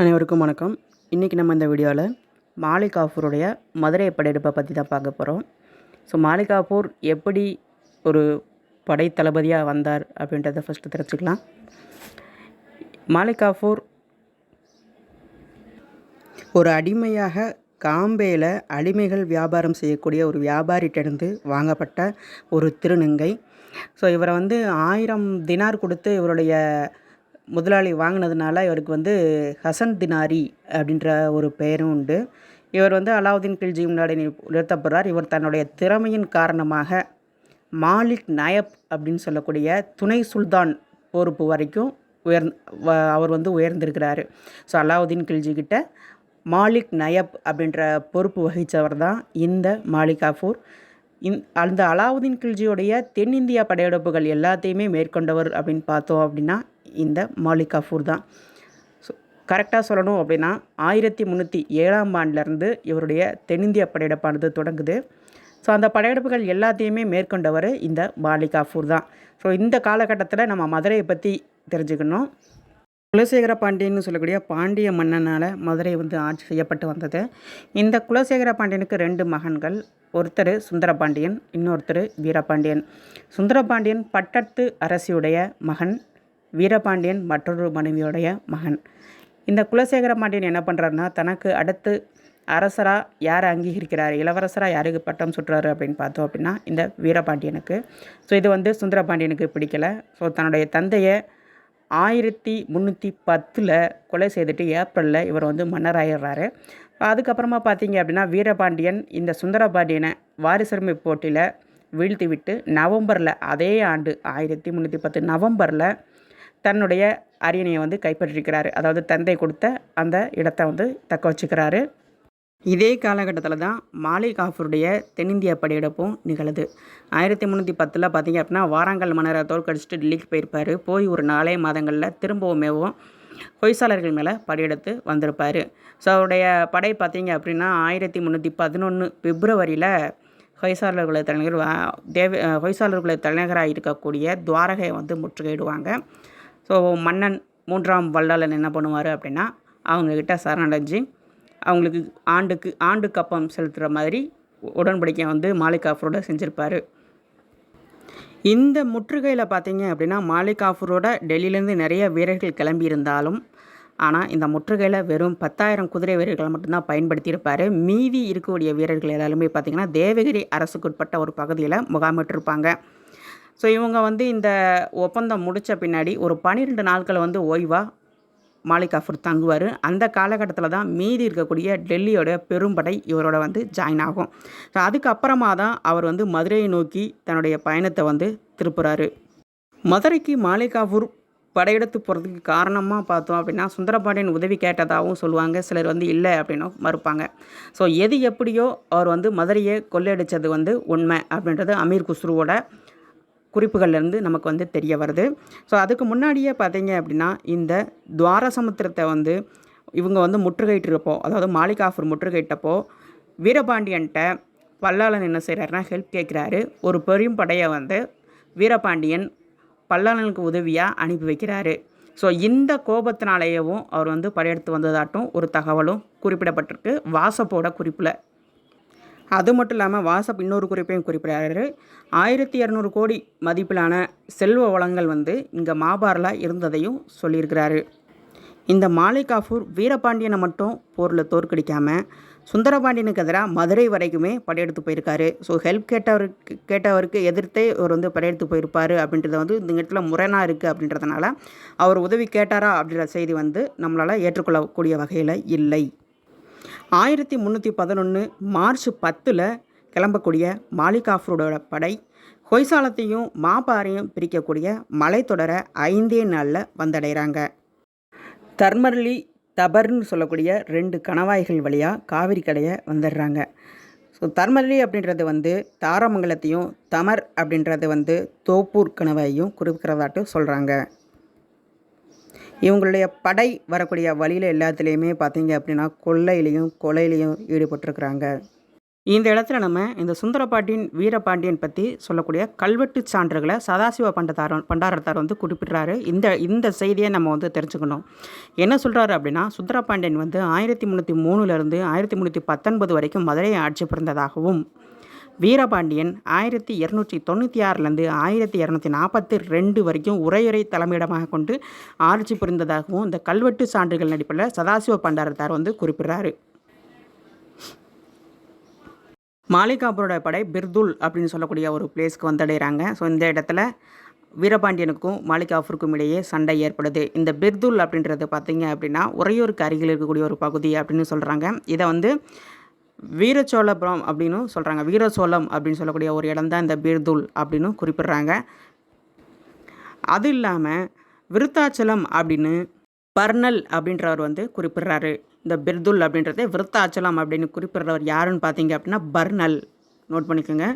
அனைவருக்கும் வணக்கம். இன்றைக்கி நம்ம இந்த வீடியோவில் மாலிக் காஃபூருடைய மதுரை படையெடுப்பை பற்றி தான் பார்க்க போகிறோம் ஸோ மாலிக் காஃபூர் எப்படி ஒரு படை தளபதியாக வந்தார் அப்படின்றத ஃபஸ்ட்டு தெரிஞ்சுக்கலாம். மாலிக் காஃபூர் ஒரு அடிமையாக காம்பேயில் அடிமைகள் வியாபாரம் செய்யக்கூடிய ஒரு வியாபாரிட்டிருந்து வாங்கப்பட்ட ஒரு திருநங்கை. ஸோ இவரை வந்து ஆயிரம் தினார் கொடுத்து இவருடைய முதலாளி வாங்கினதுனால இவருக்கு வந்து ஹசன் தினாரி அப்படின்ற ஒரு பெயரும் உண்டு. இவர் வந்து அலாவுதீன் கில்ஜி முன்னாடி நிறுத்தப்படுறார். இவர் தன்னுடைய திறமையின் காரணமாக மாலிக் நயப் அப்படின்னு சொல்லக்கூடிய துணை சுல்தான் பொறுப்பு வரைக்கும் உயர் அவர் வந்து உயர்ந்திருக்கிறாரு. ஸோ அலாவுதீன் கில்ஜி கிட்ட மாலிக் நயப் அப்படின்ற பொறுப்பு வகித்தவர் தான் இந்த மாலிக் காஃபூர். இந் அந்த அலாவுதீன் கில்ஜியோடைய தென்னிந்தியா படையெடுப்புகள் எல்லாத்தையுமே மேற்கொண்டவர் அப்படின்னு பார்த்தோம் அப்படின்னா இந்த மாலிகாஃபூர் தான். ஸோ கரெக்டாக சொல்லணும் அப்படின்னா ஆயிரத்தி முந்நூற்றி ஏழாம் ஆண்டிலேருந்து இவருடைய தென்னிந்திய படையெடுப்பானது தொடங்குது. ஸோ அந்த படையெடுப்புகள் எல்லாத்தையுமே மேற்கொண்டவர் இந்த மாலிகாஃபூர் தான். ஸோ இந்த காலகட்டத்தில் நம்ம மதுரையை பற்றி தெரிஞ்சுக்கணும். குலசேகர பாண்டியன்னு சொல்லக்கூடிய பாண்டிய மன்னனால் மதுரை வந்து ஆட்சி செய்யப்பட்டு வந்தது. இந்த குலசேகர பாண்டியனுக்கு ரெண்டு மகன்கள் ஒருத்தர் சுந்தரபாண்டியன் இன்னொருத்தர் வீரபாண்டியன். சுந்தரபாண்டியன் பட்டத்து அரசியுடைய மகன் வீரபாண்டியன் மற்றொரு மனைவியோடைய மகன். இந்த குலசேகர பாண்டியன் என்ன பண்ணுறாருன்னா தனக்கு அடுத்து அரசராக யார் அங்கீகரிக்கிறார் இளவரசராக யாருக்கு பட்டம் சுற்றுறாரு அப்படின்னு பார்த்தோம் அப்படின்னா இந்த வீரபாண்டியனுக்கு. ஸோ இது வந்து சுந்தரபாண்டியனுக்கு பிடிக்கலை. ஸோ தன்னுடைய தந்தையை ஆயிரத்தி முந்நூற்றி பத்தில் கொலை செய்துட்டு ஏப்ரலில் இவர் வந்து மன்னராயிடுறாரு அதுக்கப்புறமா பார்த்தீங்க அப்படின்னா வீரபாண்டியன் இந்த சுந்தரபாண்டியனை வாரிசுரிமை போட்டியில் வீழ்த்தி விட்டு நவம்பரில் அதே ஆண்டு ஆயிரத்தி முந்நூற்றி பத்து நவம்பரில் தன்னுடைய அரியணையை வந்து கைப்பற்றிருக்கிறாரு. அதாவது தந்தை கொடுத்த அந்த இடத்தை வந்து தக்க வச்சுக்கிறாரு. இதே காலகட்டத்தில் தான் மாலி காஃபருடைய தென்னிந்திய படையெடுப்பும் நிகழுது. ஆயிரத்தி முந்நூற்றி பத்தில் பார்த்தீங்க அப்படின்னா வாராங்கல் மன்னரை தோற்கடிச்சிட்டு டெல்லிக்கு போயிருப்பார். போய் ஒரு நாலே மாதங்களில் திரும்பவுமேவும் ஹொய்சாளர்கள் மேலே படையெடுத்து வந்திருப்பார். ஸோ அவருடைய படை பார்த்தீங்க அப்படின்னா ஆயிரத்தி முந்நூற்றி பதினொன்று பிப்ரவரியில் ஹொய்சாளர்களை தலைநகர் தேவ ஹொய்சாளர்களை தலைநகராக இருக்கக்கூடிய துவாரகையை வந்து முற்றுகையிடுவாங்க. ஸோ மன்னன் மூன்றாம் வல்லாளன் என்ன பண்ணுவார் அப்படின்னா அவங்கக்கிட்ட சரணடைஞ்சு அவங்களுக்கு ஆண்டுக்கு ஆண்டு கப்பம் செலுத்துகிற மாதிரி உடன்படிக்கை வந்து மாலிக் ஆஃபரோட செஞ்சுருப்பார். இந்த முற்றுகையில் பார்த்தீங்க அப்படின்னா மாலிக் ஆஃபரோட டெல்லியிலேருந்து நிறைய வீரர்கள் கிளம்பியிருந்தாலும் ஆனால் இந்த முற்றுகையில் வெறும் பத்தாயிரம் குதிரை வீரர்களை மட்டும்தான் பயன்படுத்தியிருப்பார். மீதி இருக்கக்கூடிய வீரர்கள் எல்லாருமே பார்த்திங்கன்னா தேவகிரி அரசுக்குட்பட்ட ஒரு பகுதியில் முகாமிட்டிருப்பாங்க. ஸோ இவங்க வந்து இந்த ஒப்பந்தம் முடித்த பின்னாடி ஒரு பன்னிரெண்டு நாட்கள் வந்து ஓய்வாக மாலிக் கஃபூர் தங்குவார். அந்த காலகட்டத்தில் தான் மீதி இருக்கக்கூடிய டெல்லியோட பெரும்படை இவரோட வந்து ஜாயின் ஆகும். ஸோ அதுக்கப்புறமா தான் அவர் வந்து மதுரையை நோக்கி தன்னுடைய பயணத்தை வந்து திருப்புறாரு. மதுரைக்கு மாலிக் படையெடுத்து போகிறதுக்கு காரணமாக பார்த்தோம் அப்படின்னா சுந்தரபாண்டியன் உதவி கேட்டதாகவும் சொல்லுவாங்க. சிலர் வந்து இல்லை அப்படின்னும் மறுப்பாங்க. ஸோ எது எப்படியோ அவர் வந்து மதுரையை கொள்ளையடித்தது வந்து உண்மை அப்படின்றது அமீர் குஸ்ருவோட குறிப்புகள்லேருந்து நமக்கு வந்து தெரிய வருது. ஸோ அதுக்கு முன்னாடியே பார்த்தீங்க அப்படின்னா இந்த துவார சமுத்திரத்தை வந்து இவங்க வந்து முற்றுகையிட்டிருப்போ அதாவது மாலிகாஃபூர் முற்றுகையிட்டப்போ வீரபாண்டியன்ட்ட பல்லாளன் என்ன செய்கிறாருன்னா ஹெல்ப் கேட்குறாரு. ஒரு பெரும் படையை வந்து வீரபாண்டியன் பல்லாளனுக்கு உதவியாக அனுப்பி வைக்கிறாரு. ஸோ இந்த கோபத்தினாலேயவும் அவர் வந்து படையெடுத்து வந்ததாட்டும் ஒரு தகவலும் குறிப்பிடப்பட்டிருக்கு. வாசப்போட குறிப்பில் அது மட்டும் இல்லாமல் வாசப் இன்னொரு குறிப்பையும் குறிப்பிடுறாரு. ஆயிரத்தி இரநூறு கோடி மதிப்பிலான செல்வ வளங்கள் வந்து இங்கே மாபாரில் இருந்ததையும் சொல்லியிருக்கிறாரு. இந்த மாலிகாஃபூர் வீரபாண்டியனை மட்டும் போரில் தோற்கடிக்காமல் சுந்தரபாண்டியனுக்கு எதிராக மதுரை வரைக்குமே படையெடுத்து போயிருக்காரு. ஸோ ஹெல்ப் கேட்டவருக்கு கேட்டவருக்கு எதிர்த்தே அவர் வந்து படையெடுத்து போயிருப்பார் அப்படின்றத வந்து இந்த இடத்துல முரணாக இருக்குது அப்படின்றதுனால அவர் உதவி கேட்டாரா அப்படின்ற செய்தி வந்து நம்மளால் ஏற்றுக்கொள்ளக்கூடிய வகையில் இல்லை. ஆயிரத்தி முந்நூற்றி பதினொன்று மார்ச் பத்தில் கிளம்பக்கூடிய மாலிகாஃப்ரோட படை ஹொய்சாலத்தையும் மாபாறையும் பிரிக்கக்கூடிய மலைத்தொடரை ஐந்தே நாளில் வந்தடைகிறாங்க தர்மர்லி தபர்னு சொல்லக்கூடிய ரெண்டு கணவாய்கள் வழியாக காவிரி கடையை வந்துடுறாங்க. ஸோ தர்மர்லி அப்படின்றது வந்து தாரமங்கலத்தையும் தமர் அப்படின்றது வந்து தோப்பூர் கணவாயையும் குறிப்பிக்கிறதாட்டு சொல்கிறாங்க இவங்களுடைய படை வரக்கூடிய வழியில் எல்லாத்துலேயுமே பார்த்தீங்க அப்படின்னா கொள்ளையிலையும் கொலையிலையும் ஈடுபட்டிருக்கிறாங்க. இந்த இடத்துல நம்ம இந்த சுந்தரபாண்டியன் வீரபாண்டியன் பற்றி சொல்லக்கூடிய கல்வெட்டு சான்றுகளை சதாசிவ பண்டதாரன் பண்டாரத்தார் வந்து குறிப்பிட்றாரு. இந்த இந்த செய்தியை நம்ம வந்து தெரிஞ்சுக்கணும். என்ன சொல்கிறாரு அப்படின்னா சுந்தரபாண்டியன் வந்து ஆயிரத்தி முந்நூற்றி மூணுலேருந்து ஆயிரத்தி முந்நூற்றி பத்தொன்பது வரைக்கும் மதுரையை ஆட்சி புரிந்ததாகவும் வீரபாண்டியன் ஆயிரத்தி இரநூற்றி தொண்ணூற்றி ஆறுலேருந்து ஆயிரத்தி இரநூத்தி நாற்பத்தி ரெண்டு வரைக்கும் உரையுறை தலைமையிடமாக கொண்டு ஆட்சி புரிந்ததாகவும் இந்த கல்வெட்டு சான்றுகள் நடிப்பில் சதாசிவ பண்டாரத்தார் வந்து குறிப்பிடுறாரு. மாலிகாபுரோட படை பிர்துல் அப்படின்னு சொல்லக்கூடிய ஒரு பிளேஸ்க்கு வந்தடைகிறாங்க ஸோ இந்த இடத்துல வீரபாண்டியனுக்கும் மாலிகாஃபருக்கும் இடையே சண்டை ஏற்படுது. இந்த பிர்துல் அப்படின்றது பார்த்தீங்க அப்படின்னா உறையூருக்கு அருகில் இருக்கக்கூடிய ஒரு பகுதி அப்படின்னு சொல்கிறாங்க இதை வந்து வீரச்சோழபுரம் அப்படின்னு சொல்கிறாங்க வீரசோளம் அப்படின்னு சொல்லக்கூடிய ஒரு இடம் தான் இந்த பீர்துல் அப்படின்னு குறிப்பிடுறாங்க. அது இல்லாமல் விருத்தாச்சலம் அப்படின்னு பர்னல் அப்படின்றவர் வந்து குறிப்பிடுறாரு. இந்த பிர்துல் அப்படின்றது விருத்தாச்சலம் அப்படின்னு குறிப்பிட்றவர் யாருன்னு பார்த்தீங்க அப்படின்னா பர்னல். நோட் பண்ணிக்கோங்க.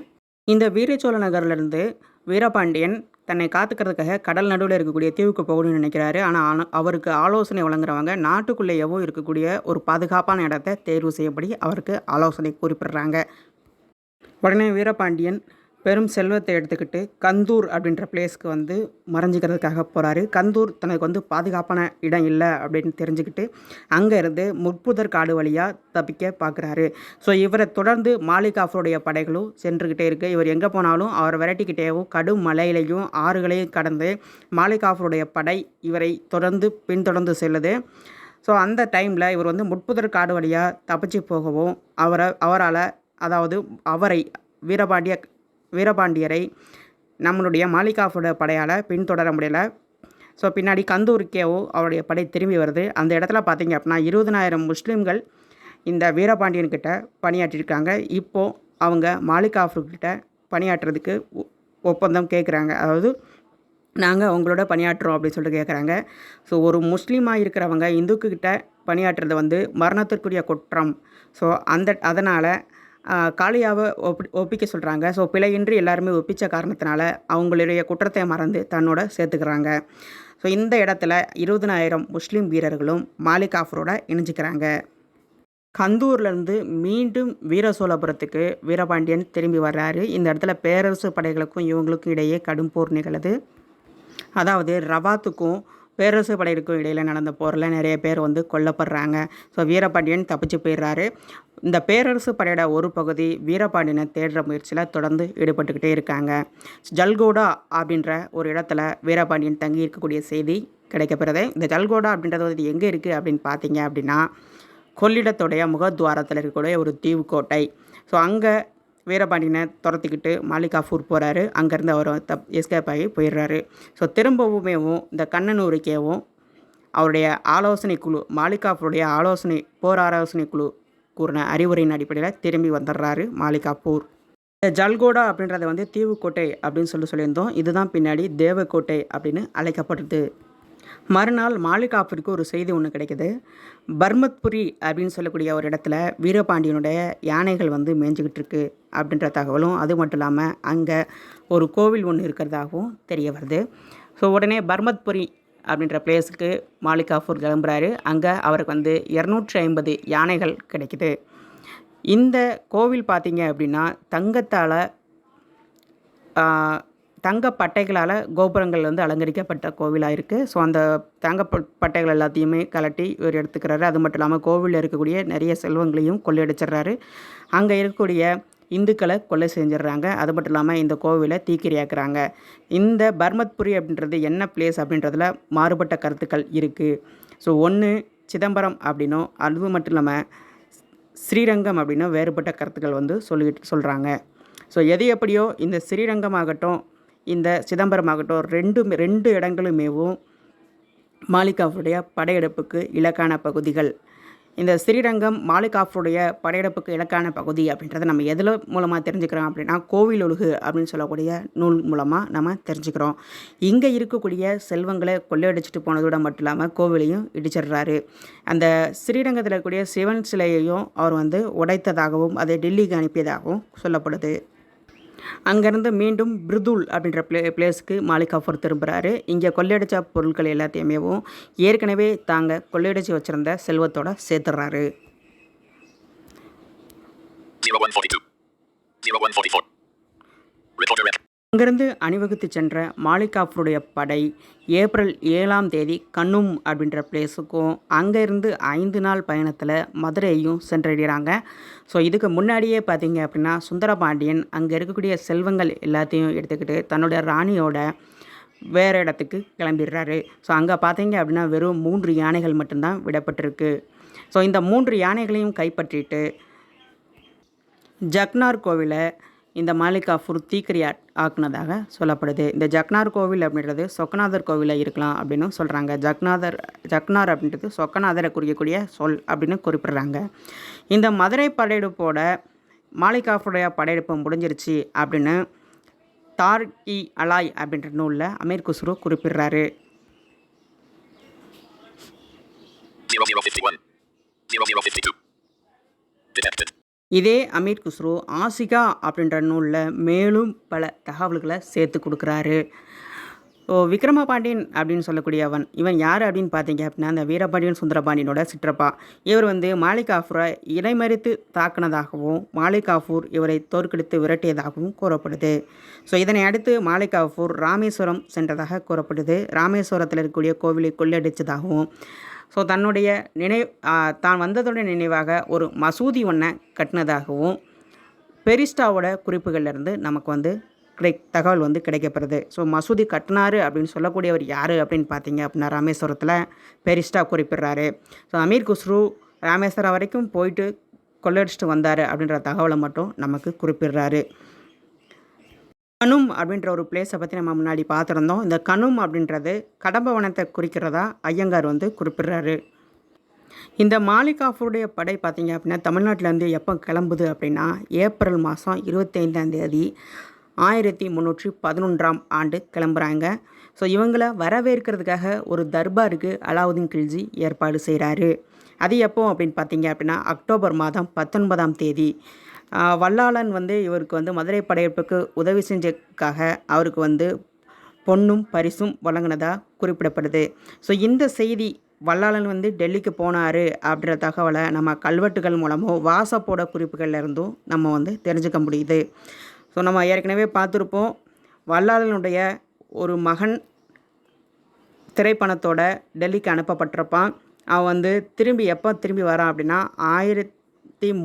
இந்த வீரச்சோழ நகர்லேருந்து வீரபாண்டியன் தன்னை காத்துக்கிறதுக்காக கடல் நடுவில் இருக்கக்கூடிய தீவுக்கு போகணும்னு நினைக்கிறாரு. ஆனால் அவருக்கு ஆலோசனை வழங்குறவங்க நாட்டுக்குள்ளேயவோ இருக்கக்கூடிய ஒரு பாதுகாப்பான இடத்த தேர்வு செய்யப்படி அவருக்கு ஆலோசனை குறிப்பிடுறாங்க. உடனே வீரபாண்டியன் பெரும் செல்வத்தை எடுத்துக்கிட்டு கந்தூர் அப்படின்ற பிளேஸ்க்கு வந்து மறைஞ்சிக்கிறதுக்காக போகிறாரு கந்தூர் தனக்கு வந்து பாதுகாப்பான இடம் இல்லை அப்படின்னு தெரிஞ்சுக்கிட்டு அங்கே இருந்து முற்புதர் காடு வழியாக தப்பிக்க பார்க்குறாரு ஸோ இவரை தொடர்ந்து மாலிகாஃபருடைய படைகளும் சென்றுக்கிட்டே இருக்குது இவர் எங்கே போனாலும் அவர் விரட்டிக்கிட்டேவும் கடும் மலையிலையும் ஆறுகளையும் கடந்து மாலிகாஃபருடைய படை இவரை தொடர்ந்து பின்தொடர்ந்து செல்லுது. ஸோ அந்த டைமில் இவர் வந்து முட்புதர் காடு வழியாக தப்பிச்சு போகவும் அவரை அவரால் அதாவது அவரை வீரபாண்டிய வீரபாண்டியரை நம்மளுடைய மாலிகாஃபோட படையால் பின்தொடர முடியல. ஸோ பின்னாடி கந்தூருக்கேவோ அவருடைய படை திரும்பி வருது. அந்த இடத்துல பார்த்தீங்க அப்படின்னா இருபதனாயிரம் முஸ்லீம்கள் இந்த வீரபாண்டியன்கிட்ட பணியாற்றிருக்காங்க. இப்போது அவங்க மாலிகாஃபர்கிட்ட பணியாற்றுறதுக்கு ஒப்பந்தம் கேட்குறாங்க அதாவது நாங்கள் அவங்களோட பணியாற்றுறோம் அப்படின்னு சொல்லிட்டு கேட்குறாங்க ஸோ ஒரு முஸ்லீமாக இருக்கிறவங்க இந்துக்கிட்ட பணியாற்றுறது வந்து மரணத்திற்குரிய குற்றம். ஸோ அந்த அதனால் காளியாவை ஒப்பி ஒப்பிக்க சொல்கிறாங்க ஸோ பிழையின்றி எல்லாருமே ஒப்பித்த காரணத்தினால அவங்களுடைய குற்றத்தை மறந்து தன்னோட சேர்த்துக்கிறாங்க. ஸோ இந்த இடத்துல இருபதனாயிரம் முஸ்லீம் வீரர்களும் மாலிக் ஆஃபரோட இணைஞ்சிக்கிறாங்க. கந்தூர்லேருந்து மீண்டும் வீர சோழபுரத்துக்கு வீரபாண்டியன் திரும்பி வர்றாரு. இந்த இடத்துல பேரரசு படைகளுக்கும் இவங்களுக்கும் இடையே கடும் போர் நிகழுது அதாவது ரவாத்துக்கும் பேரரசு படையிற்கும் இடையில் நடந்த போரில் நிறைய பேர் வந்து கொல்லப்படுறாங்க. ஸோ வீரபாண்டியன் தப்பிச்சு போயிடுறாரு. இந்த பேரரசு படையோட ஒரு பகுதி வீரபாண்டியனை தேடுற முயற்சியில் தொடர்ந்து ஈடுபட்டுக்கிட்டே இருக்காங்க. ஜல்கோடா அப்படின்ற ஒரு இடத்துல வீரபாண்டியன் தங்கி இருக்கக்கூடிய செய்தி கிடைக்கப்பெறுது. இந்த ஜல்கோடா அப்படின்றது வந்து எங்கே இருக்குது அப்படின்னு பார்த்தீங்க அப்படின்னா கொள்ளிடத்துடைய முகத்வாரத்தில் இருக்கக்கூடிய ஒரு தீவுக்கோட்டை. ஸோ அங்கே வீரபாண்டியனை துரத்திக்கிட்டு மாலிகாஃபூர் போகிறாரு அங்கேருந்து அவர் தப் எஸ்கேப் ஆகி போயிடுறாரு. ஸோ திரும்பவுமேவும் இந்த கண்ணனூருக்கேவும் அவருடைய ஆலோசனை குழு மாலிகாஃபூருடைய ஆலோசனை போர் ஆலோசனை குழு கூறின அறிவுரையின் அடிப்படையில் திரும்பி வந்துடுறாரு மாலிகாப்பூர் இந்த ஜல்கோடா அப்படின்றத வந்து தீவுக்கோட்டை அப்படின்னு சொல்லி சொல்லியிருந்தோம். இதுதான் பின்னாடி தேவக்கோட்டை அப்படின்னு அழைக்கப்படுது மறுநாள் மாலிகாப்பிற்கு ஒரு செய்தி ஒன்று கிடைக்குது. பர்மத்புரி அப்படின்னு சொல்லக்கூடிய ஒரு இடத்துல வீரபாண்டியனுடைய யானைகள் வந்து மேய்ஞ்சிக்கிட்டு இருக்கு அப்படின்ற தகவலும் அது மட்டும் இல்லாமல் அங்கே ஒரு கோவில் ஒன்று இருக்கிறதாகவும் தெரிய வருது. ஸோ உடனே பர்மத்புரி அப்படின்ற பிளேஸுக்கு மாலிகாஃபூர் கிளம்புறாரு. அங்கே அவருக்கு வந்து இரநூற்றி ஐம்பது யானைகள் கிடைக்குது. இந்த கோவில் பார்த்தீங்க அப்படின்னா தங்கத்தால் தங்க பட்டைகளால் கோபுரங்கள் வந்து அலங்கரிக்கப்பட்ட கோவிலாக இருக்குது ஸோ அந்த தங்க பட்டைகள் எல்லாத்தையுமே கலட்டி இவர் எடுத்துக்கிறாரு. அது மட்டும் இல்லாமல் கோவிலில் இருக்கக்கூடிய நிறைய செல்வங்களையும் கொள்ளையடிச்சிடுறாரு. அங்கே இருக்கக்கூடிய இந்துக்களை கொலை செஞ்சிடுறாங்க. அது மட்டும் இல்லாமல் இந்த கோவிலை தீக்கிரியாக்குறாங்க இந்த பர்மத்புரி அப்படின்றது என்ன பிளேஸ் அப்படின்றதுல மாறுபட்ட கருத்துக்கள் இருக்குது ஸோ ஒன்று சிதம்பரம் அப்படின்னும் அது மட்டும் இல்லாமல் ஸ்ரீரங்கம் அப்படின்னும் வேறுபட்ட கருத்துக்கள் வந்து சொல்லிக்கிட்டு சொல்கிறாங்க ஸோ எது எப்படியோ இந்த ஸ்ரீரங்கம் ஆகட்டும் இந்த சிதம்பரம் ஆகட்டும் ரெண்டு ரெண்டு இடங்களுமேவும் மாலிகாஃபுடைய படையெடுப்புக்கு இலக்கான பகுதிகள். இந்த ஸ்ரீரங்கம் மாலிகாஃபுடைய படையெடுப்புக்கு இலக்கான பகுதி அப்படின்றத நம்ம எதில் மூலமாக தெரிஞ்சுக்கிறோம் அப்படின்னா கோவில் ஒழுகு அப்படின்னு சொல்லக்கூடிய நூல் மூலமாக நம்ம தெரிஞ்சுக்கிறோம். இங்கே இருக்கக்கூடிய செல்வங்களை கொள்ளையடிச்சிட்டு போனதோட மட்டும் இல்லாமல் கோவிலையும் இடிச்சிடுறாரு. அந்த ஸ்ரீரங்கத்தில் இருக்கக்கூடிய சிவன் சிலையையும் அவர் வந்து உடைத்ததாகவும் அதை டெல்லிக்கு அனுப்பியதாகவும் சொல்லப்படுது. அங்கேருந்து மீண்டும் பிருதுல் அப்படின்ற பிளே பிளேஸுக்கு மாலிக் அஃபர் திரும்புகிறாரு இங்கே கொள்ளையடித்த பொருட்கள் எல்லாத்தையுமேவும் ஏற்கனவே தாங்க கொள்ளையடிச்சு வச்சுருந்த செல்வத்தோட சேர்த்துடுறாரு 0142. 0144. அங்கிருந்து அணிவகுத்து சென்ற மாலிகாஃபருடைய படை ஏப்ரல் ஏழாம் தேதி கண்ணும் அப்படின்ற பிளேஸுக்கும் அங்கேருந்து ஐந்து நாள் பயணத்தில் மதுரையையும் சென்றடைகிறாங்க. ஸோ இதுக்கு முன்னாடியே பார்த்தீங்க அப்படின்னா சுந்தரபாண்டியன் அங்கே இருக்கக்கூடிய செல்வங்கள் எல்லாத்தையும் எடுத்துக்கிட்டு தன்னுடைய ராணியோட வேறு இடத்துக்கு கிளம்பிடுறாரு. ஸோ அங்கே பார்த்தீங்க அப்படின்னா வெறும் மூன்று யானைகள் மட்டும்தான் விடப்பட்டிருக்கு. ஸோ இந்த மூன்று யானைகளையும் கைப்பற்றிட்டு ஜக்னார் கோவிலை இந்த மாலிகாஃபூர் தீக்கிரியா ஆக்குனதாக சொல்லப்படுது. இந்த ஜக்னார் கோவில் அப்படின்றது சொக்கநாதர் கோவிலில் இருக்கலாம் அப்படின்னு சொல்கிறாங்க ஜக்நாதர் ஜக்னார் அப்படின்றது சொக்கநாதரை குறிக்கக்கூடிய சொல் அப்படின்னு குறிப்பிடுறாங்க. இந்த மதுரை படையெடுப்போட மாலிகாஃபுடைய படையெடுப்பு முடிஞ்சிருச்சு அப்படின்னு தார் இ அலாய் அப்படின்ற நூலில் அமீர் குஸ்ரு குறிப்பிடுறாரு. Detected. இதே அமீர் குஸ்ரோ ஆசிகா அப்படின்ற நூலில் மேலும் பல தகவல்களை சேர்த்து கொடுக்குறாரு. ஸோ விக்ரமபாண்டியன் அப்படின்னு சொல்லக்கூடியவன் இவன் யார் அப்படின்னு பார்த்தீங்க அப்படின்னா அந்த வீரபாண்டியன் சுந்தரபாண்டியனோட சிற்றப்பா. இவர் வந்து மாலிகாஃபூரை இடைமறித்து தாக்குனதாகவும் மாலிகாஃபூர் இவரை தோற்கடித்து விரட்டியதாகவும் கூறப்படுது. ஸோ இதனை அடுத்து மாலிகாஃபூர் ராமேஸ்வரம் சென்றதாக கூறப்படுது. ராமேஸ்வரத்தில் இருக்கக்கூடிய கோவிலை கொள்ளையடித்ததாகவும் ஸோ தன்னுடைய நினை தான் வந்ததோட நினைவாக ஒரு மசூதி ஒன்றை கட்டினதாகவும் பெரிஸ்டாவோட குறிப்புகள்லேருந்து நமக்கு வந்து கிடை தகவல் வந்து கிடைக்கப்படுது. ஸோ மசூதி கட்டினாரு அப்படின்னு சொல்லக்கூடியவர் யார் அப்படின்னு பார்த்தீங்க அப்படின்னா ராமேஸ்வரத்தில் பெரிஸ்டா குறிப்பிடுறாரு. ஸோ அமீர் குஸ்ரு ராமேஸ்வரம் வரைக்கும் போயிட்டு கொள்ளடிச்சிட்டு வந்தார் அப்படின்ற தகவலை மட்டும் நமக்கு குறிப்பிடுறாரு. கணும் அப்படின்ற ஒரு பிளேஸை பற்றி நம்ம முன்னாடி பார்த்துருந்தோம். இந்த கணும் அப்படின்றது கடம்பவனத்தை குறிக்கிறதா ஐயங்கார் வந்து குறிப்பிடுறாரு. இந்த மாலிகாஃபருடைய படை பார்த்தீங்க அப்படின்னா தமிழ்நாட்டிலேருந்து எப்போ கிளம்புது அப்படின்னா ஏப்ரல் மாதம் இருபத்தைந்தாம் தேதி ஆயிரத்தி முந்நூற்றி பதினொன்றாம் ஆண்டு கிளம்புறாங்க. ஸோ இவங்களை வரவேற்கிறதுக்காக ஒரு தர்பாருக்கு அலாவுதீன் கில்ஜி ஏற்பாடு செய்கிறாரு அது எப்போ அப்படின்னு பார்த்தீங்க அப்படின்னா அக்டோபர் மாதம் பத்தொன்பதாம் தேதி. வல்லாளன் வந்து இவருக்கு வந்து மதுரை படையெடுப்புக்கு உதவி செஞ்சதுக்காக அவருக்கு வந்து பொன்னும் பரிசும் வழங்கினதாக குறிப்பிடப்படுது. ஸோ இந்த செய்தி வல்லாளன் வந்து டெல்லிக்கு போனார் அப்படின்ற தகவலை நம்ம கல்வெட்டுகள் மூலமோ வாசப்போட குறிப்புகள்லேருந்தும் நம்ம வந்து தெரிஞ்சுக்க முடியுது. ஸோ நம்ம ஏற்கனவே பார்த்துருப்போம் வல்லாளனுடைய ஒரு மகன் திரைப்பணத்தோட டெல்லிக்கு அனுப்பப்பட்டிருப்பான். அவன் வந்து திரும்பி எப்போ திரும்பி வரான் அப்படின்னா ஆயிரத்தி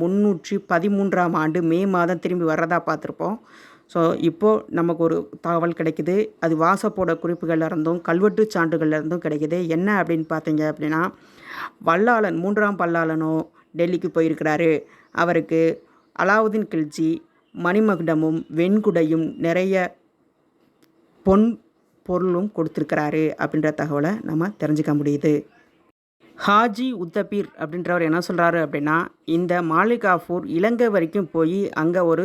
முந்நூற்றி பதிமூன்றாம் ஆண்டு மே மாதம் திரும்பி வர்றதா பார்த்துருப்போம். ஸோ இப்போது நமக்கு ஒரு தகவல் கிடைக்குது. அது வாசப்போட குறிப்புகள்ல இருந்தும் கல்வெட்டு சான்றுகள்லேருந்தும் கிடைக்கிது கிடைக்குது. என்ன அப்படின்னு பார்த்தீங்க அப்படின்னா வல்லாளன் மூன்றாம் பல்லாளனோ டெல்லிக்கு போயிருக்கிறாரு. அவருக்கு அலாவுதீன் கில்ஜி மணிமகுடமும் வெண்குடையும் நிறைய பொன் பொருளும் கொடுத்துருக்கிறாரு அப்படின்ற தகவலை நம்ம தெரிஞ்சுக்க முடியுது. ஹாஜி உத்தபீர் அப்படின்றவர் என்ன சொல்கிறாரு அப்படின்னா இந்த மாலிகாஃபூர் இலங்கை வரைக்கும் போய் அங்கே ஒரு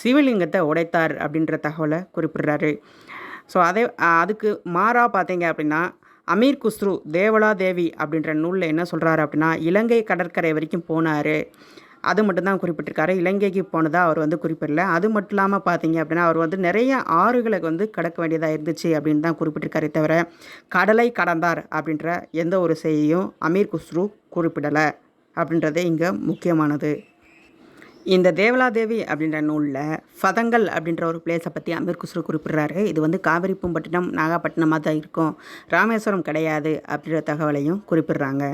சிவலிங்கத்தை உடைத்தார் அப்படின்ற தகவலை குறிப்பிடுறாரு. ஸோ அதே அதுக்கு மாறா பார்த்தீங்க அப்படின்னா அமீர் குஸ்ரு தேவலா தேவி அப்படின்ற நூலில் என்ன சொல்கிறாரு அப்படின்னா இலங்கை கடற்கரை வரைக்கும் போனார். அது மட்டும்தான் குறிப்பிட்டிருக்காரு. இலங்கைக்கு போனதாக அவர் வந்து குறிப்பிடல. அது மட்டும் இல்லாமல் பார்த்தீங்க அப்படின்னா அவர் வந்து நிறைய ஆறுகளை வந்து கடக்க வேண்டியதாக இருந்துச்சு அப்படின்னு தான் குறிப்பிட்டிருக்காரே தவிர கடலை கடந்தார் அப்படின்ற எந்த ஒரு செய்தியும் அமீர் குஸ்ரு குறிப்பிடலை அப்படின்றதே இங்கே முக்கியமானது. இந்த தேவலாதேவி அப்படின்ற நூலில் ஃபதங்கள் அப்படின்ற ஒரு பிளேஸை பற்றி அமீர் குஸ்ரு குறிப்பிடுறாரு. இது வந்து காவிரி பூம்பட்டினம் நாகப்பட்டினமாக தான் இருக்கும். ராமேஸ்வரம் கிடையாது அப்படின்ற தகவலையும் குறிப்பிடுறாங்க.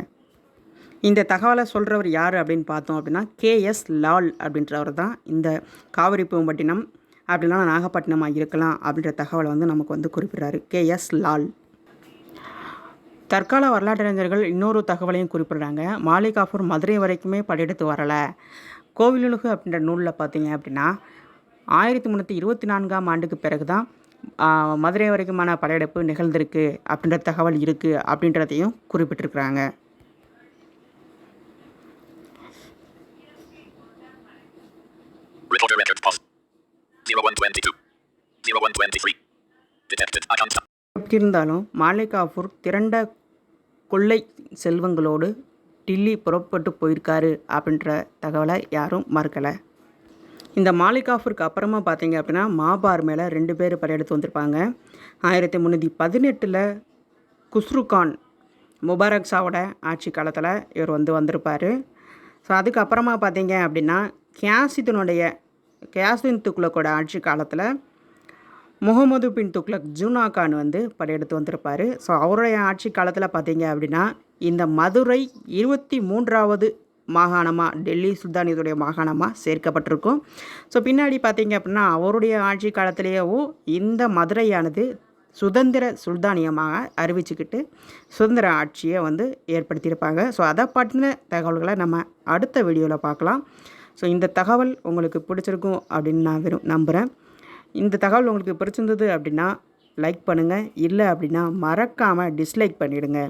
இந்த தகவலை சொல்கிறவர் யார் அப்படின்னு பார்த்தோம் அப்படின்னா கேஎஸ் லால் அப்படின்றவர் தான் இந்த காவிரி பூம்பட்டினம் அப்படிலாம் நாகப்பட்டினமாக இருக்கலாம் அப்படின்ற தகவலை வந்து நமக்கு வந்து குறிப்பிடுறாரு. கேஎஸ் லால். தற்கால வரலாற்றறிஞர்கள் இன்னொரு தகவலையும் குறிப்பிடுறாங்க. மாலிகாஃபூர் மதுரை வரைக்குமே படையெடுத்து வரலை. கோவிலுலகு அப்படின்ற நூலில் பார்த்தீங்க அப்படின்னா ஆயிரத்தி முந்நூற்றி இருபத்தி நான்காம் ஆண்டுக்கு பிறகு தான் மதுரை வரைக்குமான படையெடுப்பு நிகழ்ந்திருக்கு அப்படின்ற தகவல் இருக்குது அப்படின்றதையும் குறிப்பிட்டிருக்கிறாங்க. Recorder record pause. 0122. 0123. Detected. Icon stop. எப்படி இருந்தாலும் மாலிகாஃபூர் திரண்ட கொள்ளை செல்வங்களோடு டில்லி புறப்பட்டு போயிருக்காரு அப்படின்ற தகவலை யாரும் மறுக்கலை இந்த மாலிகாஃபூருக்கு அப்புறமா பார்த்தீங்க அப்படின்னா மாபார் மேலே ரெண்டு பேர் படையெடுத்து வந்திருப்பாங்க ஆயிரத்தி முந்நூற்றி பதினெட்டில் குஸ்ரு கான் முபாரக் ஷாவோட ஆட்சி காலத்தில் இவர் வந்து வந்திருப்பார் ஸோ அதுக்கப்புறமா பார்த்தீங்க அப்படின்னா கியாசிதனுடைய கியாசுதீன் துக்ளக்கோட ஆட்சி காலத்தில் முகமது பின் துக்ளக் ஜூனா கான் வந்து படையெடுத்து வந்திருப்பார். ஸோ அவருடைய ஆட்சி காலத்தில் பார்த்தீங்க அப்படின்னா இந்த மதுரை இருபத்தி மூன்றாவது மாகாணமாக டெல்லி சுல்தானியத்துடைய மாகாணமாக சேர்க்கப்பட்டிருக்கும். ஸோ பின்னாடி பார்த்தீங்க அப்படின்னா அவருடைய ஆட்சி காலத்திலேயேவும் இந்த மதுரையானது சுதந்திர சுல்தானியமாக அறிவிச்சுக்கிட்டு சுதந்திர ஆட்சியை வந்து ஏற்படுத்தியிருப்பாங்க. ஸோ அதை பற்றின தகவல்களை நம்ம அடுத்த வீடியோவில் பார்க்கலாம் ஸோ இந்த தகவல் உங்களுக்கு பிடிச்சிருக்கும் அப்படின்னு நான் விரும் நம்புகிறேன் இந்த தகவல் உங்களுக்கு பிடிச்சிருந்தது அப்படின்னா லைக் பண்ணுங்கள் இல்லை அப்படின்னா மறக்காமல் டிஸ்லைக் பண்ணிவிடுங்க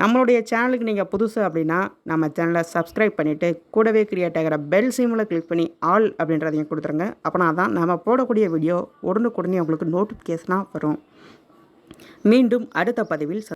நம்மளுடைய சேனலுக்கு நீங்கள் புதுசு அப்படின்னா நம்ம சேனலை சப்ஸ்கிரைப் பண்ணிவிட்டு கூடவே கிரியேட் ஆகிற பெல் சிம்மில் கிளிக் பண்ணி ஆல் அப்படின்றதையும் கொடுத்துருங்க. அப்போனா தான் நம்ம போடக்கூடிய வீடியோ உடனுக்குடனே உங்களுக்கு நோட்டிஃபிகேஷனாக வரும். மீண்டும் அடுத்த பதிவில்